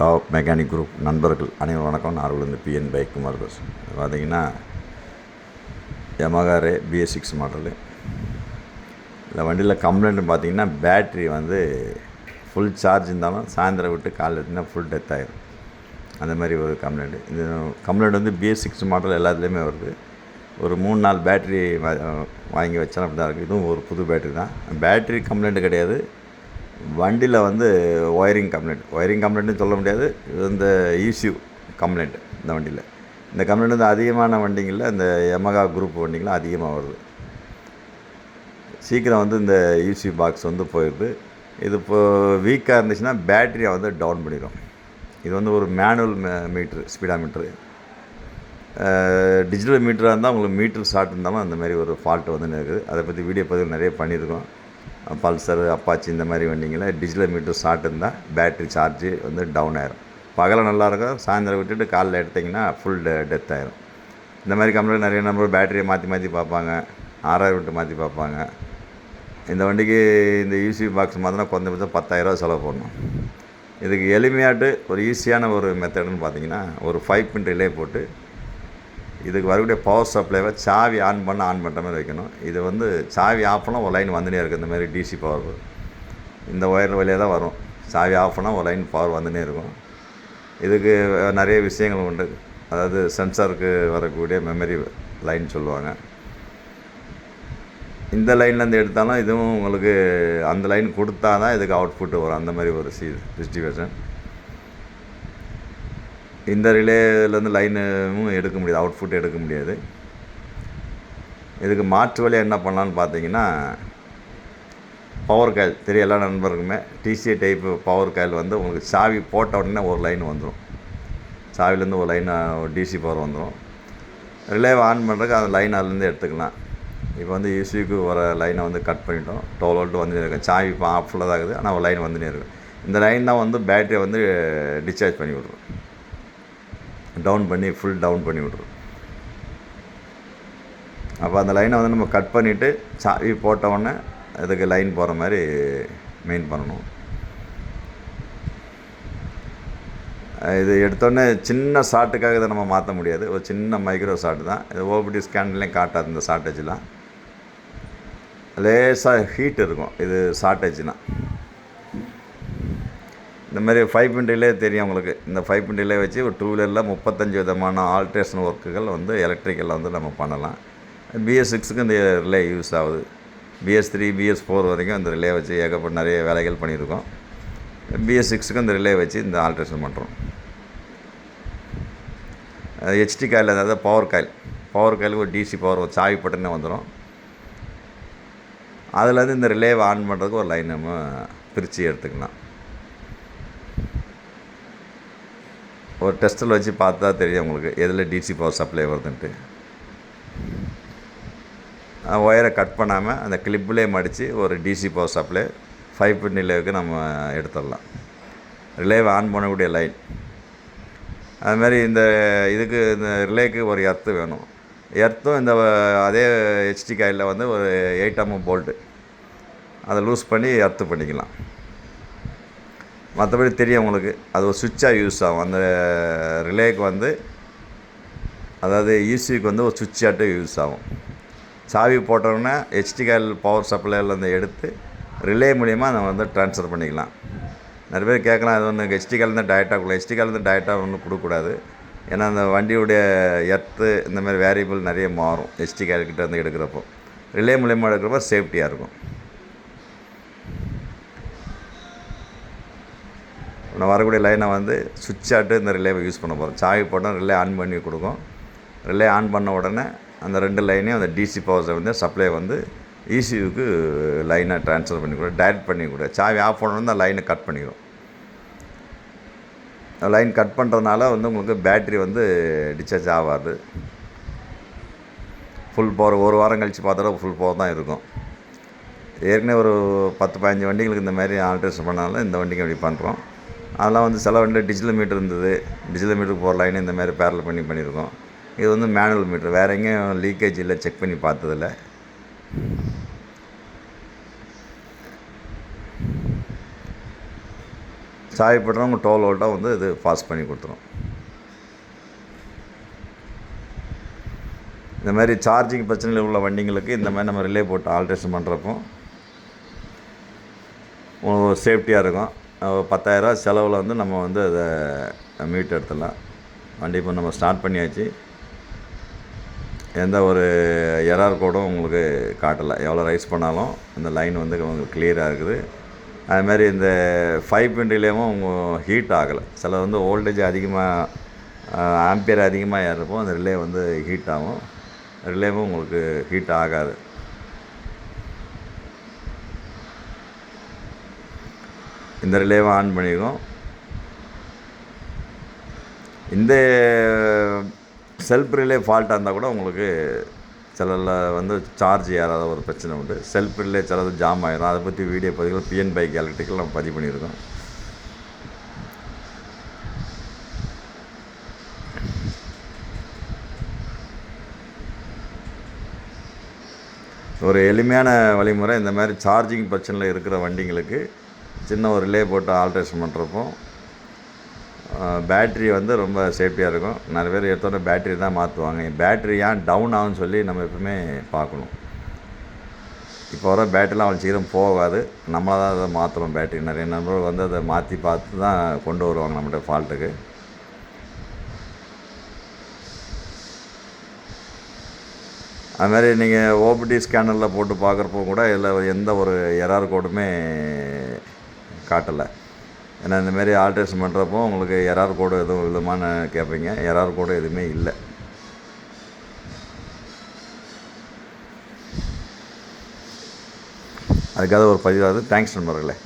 Top mechanic group நண்பர்கள் அனைவரும் வணக்கம். நான் வந்து பிஎன் பைக் குமார் பேசுகிறேன் பார்த்தீங்கன்னா யமகாரே பிஎஸ் சிக்ஸ் மாடலு இந்த வண்டியில் கம்ப்ளைண்ட் பார்த்தீங்கன்னா பேட்ரி வந்து ஃபுல் சார்ஜ் இருந்தாலும் சாயந்தரம் விட்டு காலைல எடுத்துனா ஃபுல் டெத் ஆகிடும் அந்த மாதிரி ஒரு கம்ப்ளைண்ட் இந்த கம்ப்ளைண்ட் வந்து பிஎஸ் சிக்ஸ் மாடல் எல்லாத்துலேயுமே வருது. ஒரு மூணு நாலு பேட்ரி வாங்கி வச்சாலும் அப்படி தான் இருக்குது இதுவும் ஒரு புது பேட்ரி தான். பேட்ரி கம்ப்ளைண்ட் கிடையாது. வண்டியில் வந்து ஒயரிங் கம்ப்ளைண்ட் ஒயரிங் கம்ப்ளைண்ட்னு சொல்ல முடியாது. இது இந்த இஷ்யூ கம்ப்ளைண்ட் இந்த வண்டியில். இந்த கம்ப்ளைண்ட் வந்து அதிகமான வண்டிங்களில் இந்த எமகா குரூப் வண்டிங்களாம் அதிகமாக வருது. சீக்கிரம் வந்து இந்த யூசி பாக்ஸ் வந்து போயிடுது. இது இப்போ வீக்காக இருந்துச்சுன்னா பேட்டரியை வந்து டவுன் பண்ணிடும் இது வந்து ஒரு மேனுவல் மீட்ரு ஸ்பீடா மீட்ரு டிஜிட்டல் மீட்டராக இருந்தால் உங்களுக்கு மீட்ரு ஷார்ட் இருந்தாலும் அந்த மாதிரி ஒரு ஃபால்ட்டு வந்து இருக்குது அதை பற்றி வீடியோ பதிவு நிறைய பண்ணியிருக்கோம். பல்சரு அப்பாச்சி இந்த மாதிரி வண்டிங்களை டிஜிட்டல் மீட்டர் ஷார்ட் இருந்தால் பேட்ரி சார்ஜு வந்து டவுன் ஆயிரும். பகலை நல்லாயிருக்கும் சாயந்தரம் விட்டுட்டு காலைல எடுத்திங்கன்னா ஃபுல் டெத் ஆயிரும். இந்த மாதிரி கம்பெனியில் நிறைய நம்பர் பேட்டரியை மாற்றி மாற்றி பார்ப்பாங்க ஆறாயிரம் விட்டு மாற்றி பார்ப்பாங்க. இந்த வண்டிக்கு இந்த யூசி பாக்ஸ் மாற்றினா குறைஞ்சபட்சம் பத்தாயிரரூவா செலவு பண்ணணும். இதுக்கு எளிமையாட்டு ஒரு ஈஸியான ஒரு மெத்தடுன்னு பார்த்தீங்கன்னா ஒரு ஃபைவ் பின் ரிலே போட்டு இதுக்கு வரக்கூடிய பவர் சப்ளைவை சாவி ஆன் பண்ண ஆன் பண்ணுற மாதிரி வைக்கணும். இது வந்து சாவி ஆஃப் பண்ணால் ஒரு லைன் வந்துனே இருக்குது இந்த மாதிரி டிசி பவர் இந்த ஒயர் வழியாக தான் வரும். சாவி ஆஃப் பண்ணால் ஒரு லைன் பவர் வந்துனே இருக்கும். இதுக்கு நிறைய விஷயங்கள் உண்டு. அதாவது சென்சாருக்கு வரக்கூடிய மெமரி லைன் சொல்லுவாங்க. இந்த லைன்லேருந்து எடுத்தாலும் இதுவும் உங்களுக்கு அந்த லைன் கொடுத்தா தான் இதுக்கு அவுட்புட் வரும். அந்த மாதிரி ஒரு சி சிச்சுவேஷன் இந்த ரிலேலேருந்து லைனும் எடுக்க முடியாது அவுட்புட் எடுக்க முடியாது. இதுக்கு மாற்று வழியாக என்ன பண்ணலான்னு பார்த்தீங்கன்னா பவர் காயில் தெரிய எல்லா நண்பருக்குமே. டிசிஏ டைப்பு பவர் காயில் வந்து உங்களுக்கு சாவி போட்ட உடனே ஒரு லைன் வந்துடும் சாவிலேருந்து ஒரு லைன் டிசி பவர் வந்துடும் ரிலேவை ஆன் பண்ணுறதுக்கு அந்த லைன் அதுலேருந்து எடுத்துக்கலாம். இப்போ வந்து யூசிக்கு வர லைனை வந்து கட் பண்ணிட்டோம். டோல் வோல்ட் வந்துனே இருக்கும் சாவி இப்போ ஆஃபில் தான் இருக்குது. ஆனால் ஒரு லைன் வந்துனே இருக்கும் இந்த லைன் தான் வந்து பேட்டரியை வந்து eh, டிஸ்சார்ஜ் பண்ணி விட்ரும் டவுன் பண்ணி ஃபுல் டவுன் பண்ணி விட்ரும் அப்போ அந்த லைனை வந்து நம்ம கட் பண்ணிவிட்டு சாவி போட்ட உடனே அதுக்கு லைன் போகிற மாதிரி மெயின் பண்ணணும். இது எடுத்தோடனே சின்ன ஷார்ட்டுக்காக இதை நம்ம மாற்ற முடியாது. ஒரு சின்ன மைக்ரோ ஷாட்டு தான். இது ஓபிடி ஸ்கேன்லேயும் காட்டாது இந்த ஷார்ட்டேஜ்லாம் லேசாக ஹீட் இருக்கும். இது ஷார்ட்டேஜ்னால் இந்த மாதிரி ஃபைவ் பிண்டிலே தெரியும் உங்களுக்கு. இந்த ஃபைவ் பிண்டிலே வச்சு ஒரு டூ வீலரில் முப்பத்தஞ்சு விதமான ஆல்ட்ரேஷன் ஒர்க்குகள் வந்து எலக்ட்ரிக்கலில் வந்து நம்ம பண்ணலாம். பிஎஸ் சிக்ஸுக்கு இந்த ரிலே யூஸ் ஆகுது. பிஎஸ் த்ரீ பிஎஸ் ஃபோர் வரைக்கும் இந்த ரிலே வச்சு ஏகப்பட்ட நிறைய வேலைகள் பண்ணியிருக்கோம். பிஎஸ் சிக்ஸுக்கு இந்த ரிலே வச்சு இந்த ஆல்ட்ரேஷன் பண்ணுறோம் ஹெச்டி காயில் அதாவது பவர் காயில் பவர் காயிலுக்கு ஒரு டிசி பவர் ஒரு சாவி பட்டனே வந்துடும் அதுலேருந்து இந்த ரிலேவை ஆன் பண்ணுறதுக்கு ஒரு லைன் நம்ம பிரித்து எடுத்துக்கலாம். ஒரு டெஸ்ட்டில் வச்சு பார்த்தா தெரியும் உங்களுக்கு எதில் டிசி பவர் சப்ளை வருதுன்ட்டு. ஒயரை கட் பண்ணாமல் அந்த கிளிப்பிலே மடித்து ஒரு DC power supply five pin ரிலேவுக்கு நம்ம எடுத்துடலாம். ரிலேவை ஆன் பண்ணக்கூடிய லைன் அதுமாரி இந்த இதுக்கு இந்த ரிலேக்கு ஒரு எர்த்து வேணும். எர்த்தும் இந்த அதே ஹெச்டி காயில் வந்து ஒரு எயிட் அம்மு போல்ட்டு அதை லூஸ் பண்ணி எர்த்து பண்ணிக்கலாம். மற்றபடி தெரியும் உங்களுக்கு. அது ஒரு சுவிட்சாக யூஸ் ஆகும். அந்த ரிலேக்கு வந்து அதாவது ஈசிக்கு வந்து ஒரு சுவிட்சாட்டு யூஸ் ஆகும். சாவி போட்டோன்னா ஹெச்டி பவர் சப்ளைலேருந்து எடுத்து ரிலே மூலிமா நம்ம வந்து ட்ரான்ஸ்ஃபர் பண்ணிக்கலாம். நிறைய பேர் கேட்கலாம் அது வந்து ஹெச்டி காலேருந்து டயட்டாக கொடுக்கலாம் ஹெச்டி காலேருந்து டயட்டாக ஒன்றும் கொடுக்கக்கூடாது. ஏன்னா அந்த வண்டியுடைய எர்த்து இந்த மாதிரி வேரியபிள் நிறைய மாறும். ஹெச்டி கேர்கிட்ட வந்து எடுக்கிறப்போ. ரிலே மூலியமாக எடுக்கிறப்போ சேஃப்டியாக இருக்கும். நான் வரக்கூடிய லைனை வந்து சுவிட்ச் ஆட்டு இந்த ரிலேவை யூஸ் பண்ண போகிறோம் சாவி போட்டால் ரிலே ஆன் பண்ணி கொடுக்கும். ரிலே ஆன் பண்ண உடனே அந்த ரெண்டு லைனையும் அந்த டிசி பவர்ஸை வந்து சப்ளை வந்து இசியூக்கு லைனை ட்ரான்ஸ்ஃபர் பண்ணி கூட டைரக்ட் பண்ணி கூட. சாவி ஆஃப் பண்ணணும் அந்த லைனை கட் பண்ணிடும் லைன் கட் பண்ணுறதுனால வந்து உங்களுக்கு பேட்ரி வந்து டிஸ்சார்ஜ் ஆகாது. ஃபுல் பவர் ஒரு வாரம் கழித்து பார்த்தாலும் ஃபுல் பவர் தான் இருக்கும். ஏற்கனவே ஒரு பத்து பதினஞ்சு வண்டிகளுக்கு இந்த மாதிரி ஆல்ட்ரேஷன் பண்ணாலும் இந்த வண்டிக்கு அப்படி பண்ணுறோம் அதெல்லாம் வந்து சில வண்டியில் டிஜிட்டல் மீட்ரு இருந்தது. டிஜிட்டல் மீட்ரு போகிற லைன் இந்த மாதிரி பேரல் பண்ணி பண்ணியிருக்கோம். இது வந்து மேனுவல் மீட்ரு வேறு எங்கேயும் லீக்கேஜ் இல்லை செக் பண்ணி பார்த்ததில்ல. சாயப்படுறவங்க டோல் அவுட்டாக வந்து இது பாஸ் பண்ணி கொடுத்துரும். இந்த மாதிரி சார்ஜிங் பிரச்சனையில் உள்ள வண்டிங்களுக்கு இந்த மாதிரி நம்ம ரிலே போட்டு ஆல்ட்ரேஷன் பண்ணுறப்போ சேஃப்டியாக இருக்கும். பத்தாயிரரூவா செலவில் வந்து நம்ம வந்து அதை மீட் எடுத்துடலாம். வண்டி இப்போ நம்ம ஸ்டார்ட் பண்ணியாச்சு. எந்த ஒரு எரர் கூடும் உங்களுக்கு காட்டலை. எவ்வளோ ரைஸ் பண்ணாலும் இந்த லைன் வந்து உங்களுக்கு கிளியராக இருக்குது. அதுமாதிரி இந்த ஃபைவ் பின் உங்கள் ஹீட் ஆகலை. சில வந்து வோல்டேஜ் அதிகமாக ஆம்பியர் அதிகமாக ஏறப்போ அந்த ரிலே வந்து ஹீட் ஆகும். ரிலேவும் உங்களுக்கு ஹீட் ஆகாது. இந்த ரிலேவை ஆன் பண்ணியிருக்கோம் இந்த செல்ஃப் ரிலே ஃபால்ட்டாக இருந்தால் கூட உங்களுக்கு சிலரில் வந்து சார்ஜ் ஏறாத ஒரு பிரச்சனை உண்டு. செல்ஃப் ரிலே சிலது ஜாம் ஆகிடும் அதை பற்றி வீடியோ பதிவுகள் பிஎன் பைக் எலக்ட்ரிக்கல் நம்ம பதிவு பண்ணியிருக்கோம். ஒரு எளிமையான வழிமுறை. இந்த மாதிரி சார்ஜிங் பிரச்சனையில் இருக்கிற வண்டிங்களுக்கு சின்ன ஒரு ரிலே போட்டு ஆல்ட்ரேஷன் பண்ணுறப்போ பேட்ரி வந்து ரொம்ப சேஃப்டியாக இருக்கும். நிறைய பேர் எடுத்தோடனே பேட்ரி தான் மாற்றுவாங்க பேட்ரி ஏன் டவுன் ஆகும்னு சொல்லி நம்ம எப்பவுமே பார்க்கணும். இப்போ வர பேட்டரிலாம் அவ்வளோ சீக்கிரம் போகாது. நம்மளாக தான் அதை மாற்றுறோம் பேட்டரி. நிறைய நண்பர்கள் வந்து அதை மாற்றி பார்த்து தான் கொண்டு வருவாங்க நம்மகிட்ட ஃபால்ட்டுக்கு அதுமாதிரி நீங்கள் ஓபிடி ஸ்கேனரில் போட்டு பார்க்குறப்போ கூட இதில் எந்த ஒரு எரார் கோடுமே காட்டலை. ஏன்னா இந்தமாரி ஆல்ட்ரேஷன் பண்ணுறப்போ உங்களுக்கு எரார் கோடு எதுவும் விதமான கேட்பீங்க எரார் கோடு எதுவுமே இல்லை. அதுக்காக ஒரு பதிவாக தேங்க்ஸ் நண்பர்களே.